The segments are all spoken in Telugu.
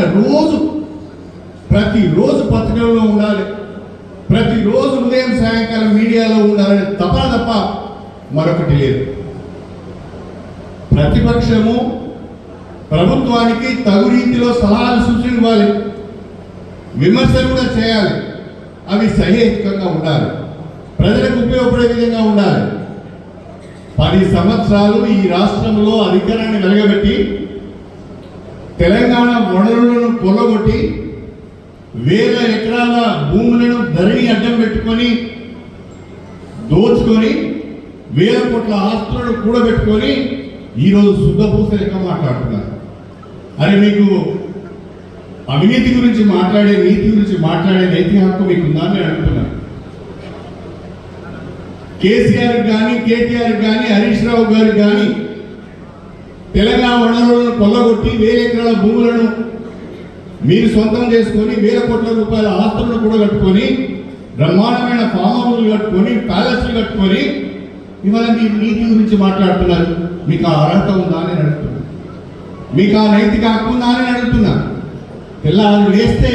రోజు ప్రతిరోజు పత్రికల్లో ఉండాలి. ప్రతిరోజు ఉదయం సాయంకాలం మీడియాలో ఉండాలని తప్ప తప్ప మరొకటి లేదు. ప్రతిపక్షము ప్రభుత్వానికి తగు రీతిలో సలహాలు సూచనలు ఇవ్వాలి విమర్శలు కూడా చేయాలి. అవి సహేతుకంగా ఉండాలి. ప్రజలకు ఉపయోగపడే విధంగా ఉండాలి. పది సంవత్సరాలు ఈ రాష్ట్రంలో అధికారాన్ని వెలగబెట్టి తెలంగాణ వనరులను కొల్లగొట్టి వేల ఎకరాల భూములను ధరణి అడ్డం పెట్టుకొని దోచుకొని వేల కోట్ల ఆస్తులను కూడబెట్టుకొని ఈరోజు శుద్ధపూస లెక్క మాట్లాడుతున్నారు. అరే మీకు అవినీతి గురించి మాట్లాడే నీతి గురించి మాట్లాడే నైతిక హక్కు మీకు ఉందని నేను అడుగుతున్నాను కేసీఆర్ కానీ కేటీఆర్ కానీ హరీష్ రావు గారు కానీ తెలంగాణ వనరులను కొల్లగొట్టి వేల ఎకరాల భూములను మీరు సొంతం చేసుకొని వేల కోట్ల రూపాయల ఆస్తులను కూడా కట్టుకొని బ్రహ్మాండమైన ఫామ్ హౌస్లు కట్టుకొని ప్యాలెస్లు కట్టుకొని ఇవాళ మీరు నీతి గురించి మాట్లాడుతున్నారు. మీకు ఆ అర్హత ఉందా అని అడుగుతున్నా. అడుగుతున్నాను మీకు ఆ నైతిక హక్కు ఉందా అని అడుగుతున్నా. పిల్లలు లేస్తే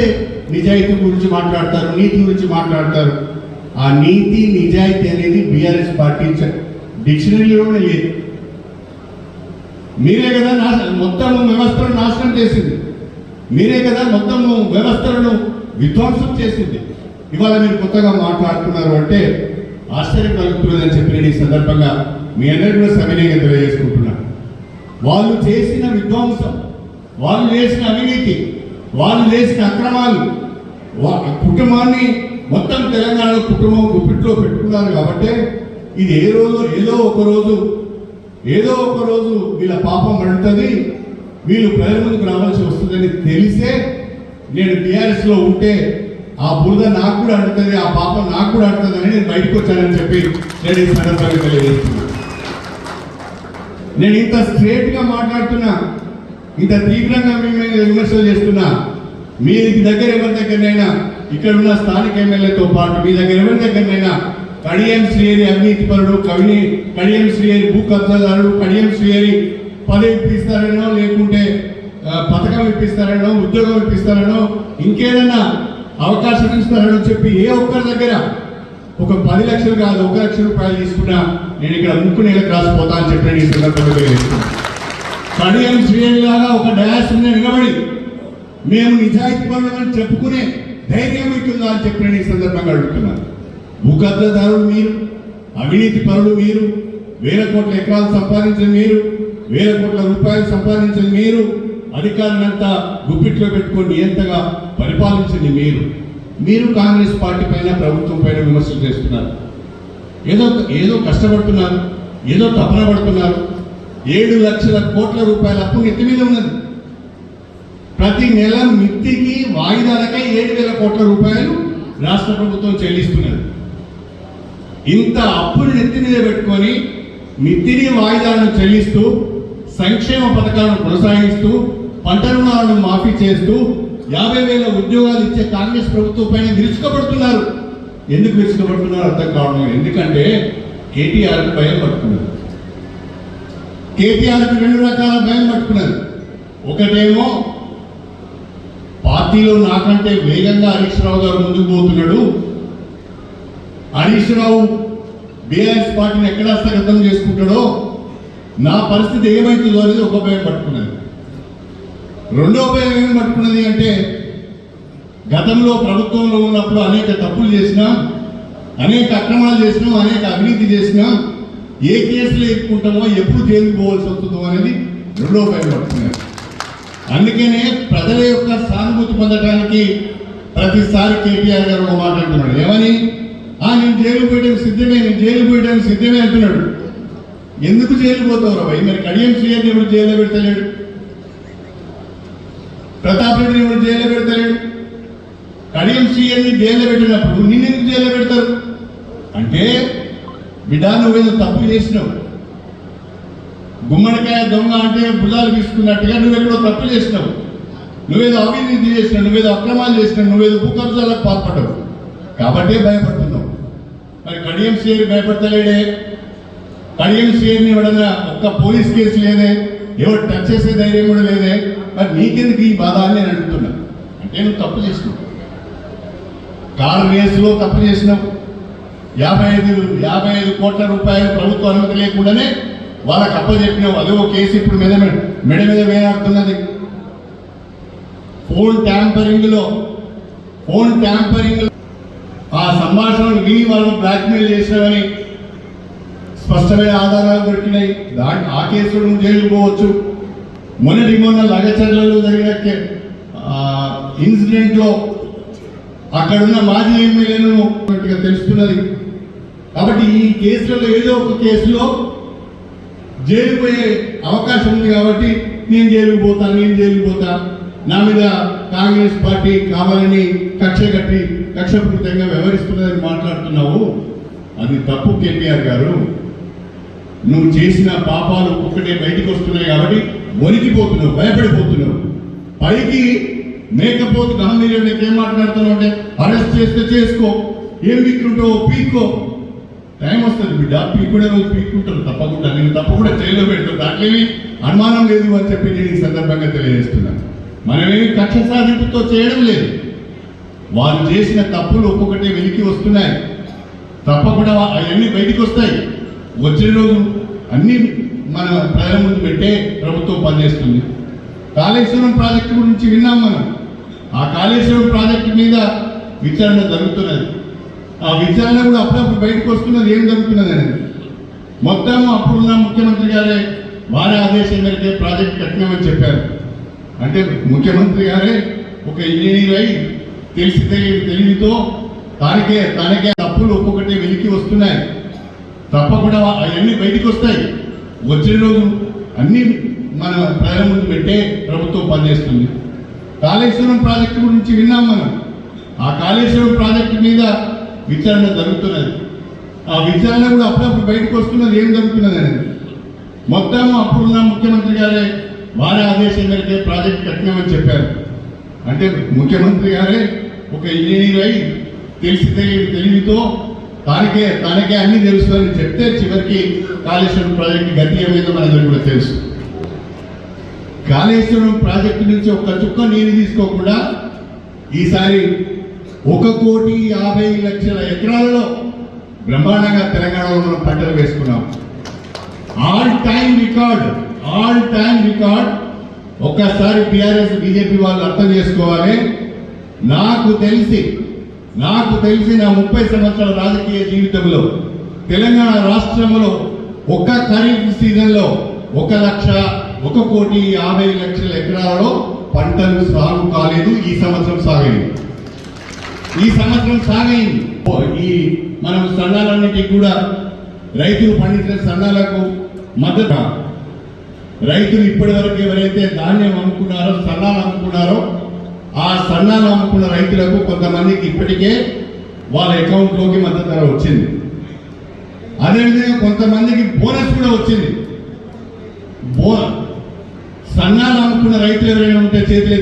నిజాయితీ గురించి మాట్లాడతారు నీతి గురించి మాట్లాడతారు. ఆ నీతి నిజాయితీ అనేది బీఆర్ఎస్ పార్టీ డిక్షనరీలోనే లేదు. మీరే కదా నాశ మొత్తం వ్యవస్థను నాశనం చేసింది. మీరే కదా మొత్తం వ్యవస్థలను విధ్వంసం చేసింది. ఇవాళ మీరు కొత్తగా మాట్లాడుతున్నారు అంటే ఆశ్చర్యం కలుగుతున్నదని చెప్పి నేను ఈ సందర్భంగా మీ అందరికీ కూడా సవినయంగా తెలియజేసుకుంటున్నాను వాళ్ళు చేసిన విధ్వంసం వాళ్ళు చేసిన అవినీతి వాళ్ళు చేసిన అక్రమాలు కుటుంబాన్ని మొత్తం తెలంగాణలో కుటుంబం గుప్పిట్లో పెట్టుకున్నారు కాబట్టి ఇది ఏ రోజు ఏదో ఒక రోజు ఏదో ఒక రోజు వీళ్ళ పాపం పడుతుంది వీళ్ళు ప్రజల ముందుకు రావాల్సి వస్తుందని తెలిసే నేను టీఆర్ఎస్లో ఉంటే ఆ బురద నాకు కూడా అడుగుతుంది ఆ పాపం నాకు కూడా అంటుందని నేను బయటకు వచ్చానని చెప్పి నేను ఈ సందర్భంగా తెలియజేస్తున్నాను. నేను ఇంత స్ట్రేట్గా మాట్లాడుతున్నా ఇంత తీవ్రంగా మిమ్మల్ని విమర్శలు చేస్తున్నా మీ దగ్గర ఎవరి దగ్గరనైనా ఇక్కడ ఉన్న స్థానిక ఎమ్మెల్యేతో పాటు మీ దగ్గర ఎవరి దగ్గరనైనా కడియం శ్రీహరి అవినీతి పరుడు కవిని కడియం శ్రీహరి భూ కబ్జాదారుడు కడియం శ్రీహరి పదవి ఇప్పిస్తారనో లేకుంటే పథకం ఇప్పిస్తారనో ఉద్యోగం ఇప్పిస్తారనో ఇంకేదైనా అవకాశం ఇస్తారనో చెప్పి ఏ ఒక్కరి దగ్గర ఒక పది లక్షలు కాదు ఒక లక్ష రూపాయలు తీసుకున్నా నేను ఇక్కడ ముక్కు నేలకు రాసిపోతా అని చెప్పి ఈ సందర్భంగా కడియం శ్రేణి లాగా ఒక డయాస్ మీద నిలబడి మేము నిజాయితీ పనులు చెప్పుకునే ధైర్యం ఇస్తుందా అని చెప్పి నేను ఈ సందర్భంగా అడుగుతున్నాను. భూకబ్జదారులు మీరు అవినీతి పరులు మీరు వేల కోట్ల ఎకరాలు సంపాదించిన మీరు వేల కోట్ల రూపాయలు సంపాదించిన మీరు అధికారులంతా గుప్పిట్లో పెట్టుకొని ఎంతగా పరిపాలించింది మీరు. మీరు కాంగ్రెస్ పార్టీ పైన ప్రభుత్వం పైన విమర్శలు చేస్తున్నారు. ఏదో ఏదో కష్టపడుతున్నారు ఏదో తపన పడుతున్నారు. ఏడు లక్షల కోట్ల రూపాయల అప్పు నెత్తి మీద ఉన్నది. ప్రతి నెల మిత్తికి వాయిదాలకై ఏడు వేల కోట్ల రూపాయలు రాష్ట్ర ప్రభుత్వం చెల్లిస్తున్నది. ఇంత అప్పులు నెత్తి మీద పెట్టుకొని మిత్తిని వాయిదాలను చెల్లిస్తూ సంక్షేమ పథకాలను కొనసాగిస్తూ పంట రుణాలను మాఫీ చేస్తూ యాభై వేల ఉద్యోగాలు ఇచ్చే కాంగ్రెస్ ప్రభుత్వం పైన విరుచుకపడుతున్నారు. ఎందుకు విరుచుకపడుతున్నారు అర్థం కావడం ఎందుకంటే కేటీఆర్ భయం పట్టుకున్నారు కేటీఆర్కి రెండు రకాల భయం పట్టుకున్నారు ఒకటేమో పార్టీలో నాకంటే వేగంగా హరీష్ రావు గారు ముందుకు పోతున్నాడు. హరీష్ రావు బీఆర్ఎస్ పార్టీని ఎక్కడ హస్తగతం చేసుకుంటాడో నా పరిస్థితి ఏమవుతుందో అనేది ఒక భయం పట్టుకున్నది. రెండో భయం ఏం పట్టుకున్నది అంటే గతంలో ప్రభుత్వంలో ఉన్నప్పుడు అనేక తప్పులు చేసినాం అనేక అక్రమాలు చేసినాం అనేక అవినీతి చేసినాం ఏ కేసులు ఎక్కుంటామో ఎప్పుడు జైలుకు పోవాల్సి వస్తుందో అనేది రెండో భయం పట్టుకున్నారు అందుకనే ప్రజల యొక్క సానుభూతి పొందడానికి ప్రతిసారి కేటీఆర్ గారు ఒక మాట అంటున్నాడు. ఏమని? ఆ నేను జైలు పోయడానికి సిద్ధమే నేను జైలు పోయడానికి సిద్ధమే అంటున్నాడు. ఎందుకు జైలు పోతావు రాబాయ్ మరి కడియం శ్రీయర్ని ఎవరు జైల్లో పెడతలేడు? ప్రతాప్ రెడ్డిని ఎవరు జైల్లో పెడతలేడు? కడియం శ్రీయర్ని జైల్లో పెట్టినప్పుడు నిన్నెందుకు జైల్లో పెడతారు? అంటే బిడ్డ నువ్వేదో తప్పు చేసినావు. గుమ్మడికాయ దొంగ అంటే భుజాలు తీసుకున్నట్టుగా నువ్వెక్కడో తప్పు చేసినావు. నువ్వేదో అవినీతి చేసినావు నువ్వేదో అక్రమాలు చేసినావు నువ్వేదో భూకబ్జాలకు పాల్పడవు కాబట్టే భయపడుతున్నావు. మరి కడియం సీఆర్ భయపడతలేడే. కడియం సీఆర్ని ఎవడన్నా ఒక్క పోలీస్ కేసు లేదే ఎవరు టచ్ చేసే ధైర్యం కూడా లేదే. మరి నీకెందుకు ఈ బాధ అని నేను అడుగుతున్నా. అంటే నువ్వు తప్పు చేసినావు. కారు రేసులో తప్పు చేసినావు. యాభై ఐదు యాభై ఐదు కోట్ల రూపాయలు ప్రభుత్వ అనుమతి లేకుండానే వాళ్ళకి అప్పచెప్పినావు. అదే ఒక కేసు ఇప్పుడు మెడ మెడ మెడ మీద వేలాడుతున్నది. ఫోన్ ట్యాంపరింగ్లో ఫోన్ ట్యాంపరింగ్లో ఆ సంభాషణలు విని వాళ్ళు బ్లాక్మెయిల్ చేసినావని స్పష్టమైన ఆధారాలు దొరికినాయి. దాని ఆ కేసులో జైలు జైలుకు పోవచ్చు. మొన్నటి మొన్న లగచర్లలో జరిగిన ఇన్సిడెంట్లో అక్కడున్న మాజీ ఎమ్మెల్యేలను తెలుస్తున్నది. కాబట్టి ఈ కేసులలో ఏదో ఒక కేసులో జైలు పోయే అవకాశం ఉంది కాబట్టి నేను జైలుకు పోతా నేను జైలుకు పోతా. నా మీద కాంగ్రెస్ పార్టీ కావాలని కక్ష కట్టి కక్షపూరితంగా వ్యవహరిస్తున్నదని మాట్లాడుతున్నావు? అది తప్పు కేటీఆర్ గారు. నువ్వు చేసిన పాపాలు ఒక్కటే బయటికి వస్తున్నాయి కాబట్టి వణికిపోతున్నావు భయపడిపోతున్నావు. పైకి మేకపోతు గాంభీర్యం ఏం మాట్లాడుతున్నావు అంటే అరెస్ట్ చేస్తే చేసుకో. ఏం పీక్కుంటావు పీక్కో. టైం వస్తుంది బిడ్డ పీక్కునే రోజు పీక్కుంటారు తప్పకుండా. నేను తప్పకుండా జైల్లో పెడతాను దాంట్లో అనుమానం లేదు అని చెప్పి నేను ఈ సందర్భంగా తెలియజేస్తున్నాను మనమేమి కక్ష సాధింపుతో చేయడం లేదు. వారు చేసిన తప్పులు ఒక్కొక్కటి వెలికి వస్తున్నాయి. తప్పకుండా అవన్నీ బయటికి వస్తాయి. వచ్చిన రోజు అన్నీ మన ప్రజల ముందు పెట్టే ప్రభుత్వం పనిచేస్తుంది. కాళేశ్వరం ప్రాజెక్టు గురించి విన్నాం మనం. ఆ కాళేశ్వరం ప్రాజెక్టు మీద విచారణ జరుగుతున్నది. ఆ విచారణ కూడా అప్పుడప్పుడు బయటకు వస్తున్నది. ఏం జరుగుతున్నది అనేది. మొత్తం అప్పుడున్న ముఖ్యమంత్రి గారే వారి ఆదేశం మేరకే ప్రాజెక్ట్ కట్టినామని చెప్పారు. అంటే ముఖ్యమంత్రి గారే ఒక ఇంజనీర్ అయి తెలిసి తెలియని తెలివితో తనకే తనకే తప్పులు ఒక్కొక్కటి వెలికి వస్తున్నాయి. తప్పకుండా అవన్నీ బయటికి వస్తాయి. వచ్చిన రోజు అన్ని మన ప్రజల ముందు పెట్టే ప్రభుత్వం పనిచేస్తుంది. కాళేశ్వరం ప్రాజెక్టు గురించి విన్నాం మనం. ఆ కాళేశ్వరం ప్రాజెక్టు మీద విచారణ జరుగుతున్నది. ఆ విచారణ కూడా అప్పుడప్పుడు బయటకు వస్తున్నది. ఏం జరుగుతున్నది అనేది. మొత్తం అప్పుడున్న ముఖ్యమంత్రి గారే వారి ఆదేశం మేరకే ప్రాజెక్ట్ కట్టినామని చెప్పారు. అంటే ముఖ్యమంత్రి గారే ఒక ఇంజనీర్ అయి తెలిసి తెలియని తెలివితో తనకే తనకే అన్ని తెలుస్తుందని చెప్తే చివరికి కాళేశ్వరం ప్రాజెక్టు గతి ఏమైందో కూడా తెలుసు. కాళేశ్వరం ప్రాజెక్టు నుంచి ఒక్క చుక్క నీరు తీసుకోకుండా ఈసారి ఒక కోటి యాభై లక్షల ఎకరాలలో బ్రహ్మాండంగా తెలంగాణలో మనం పంటలు వేసుకున్నాం. All time record. All time record. ఒక్కసారి టిఆర్ఎస్ బీజేపీ వాళ్ళు అర్థం చేసుకోవాలి. నాకు తెలిసి నాకు తెలిసి నా ముప్పై సంవత్సరాల రాజకీయ జీవితంలో తెలంగాణ రాష్ట్రంలో ఒక్క ఖరీఫ్ సీజన్లో ఒక లక్ష ఒక కోటి యాభై లక్షల ఎకరాలలో పంటలు సాగు కాలేదు. ఈ సంవత్సరం సాగైంది. ఈ సంవత్సరం సాగైంది. ఈ మనం సన్నాలన్నిటికీ కూడా రైతులు పండించిన సన్నాలకు మద్దతు రైతులు ఇప్పటి వరకు ఎవరైతే ధాన్యం అమ్ముకున్నారో సన్నాలు అమ్ముకున్నారో ఆ సన్నాలు అమ్ముకున్న రైతులకు కొంతమందికి ఇప్పటికే వాళ్ళ అకౌంట్లోకి మద్దతు ధర వచ్చింది. అదేవిధంగా కొంతమందికి బోనస్ కూడా వచ్చింది. బోనస్ సన్నాలు అమ్ముకున్న రైతులు ఎవరైనా ఉంటే చేతులు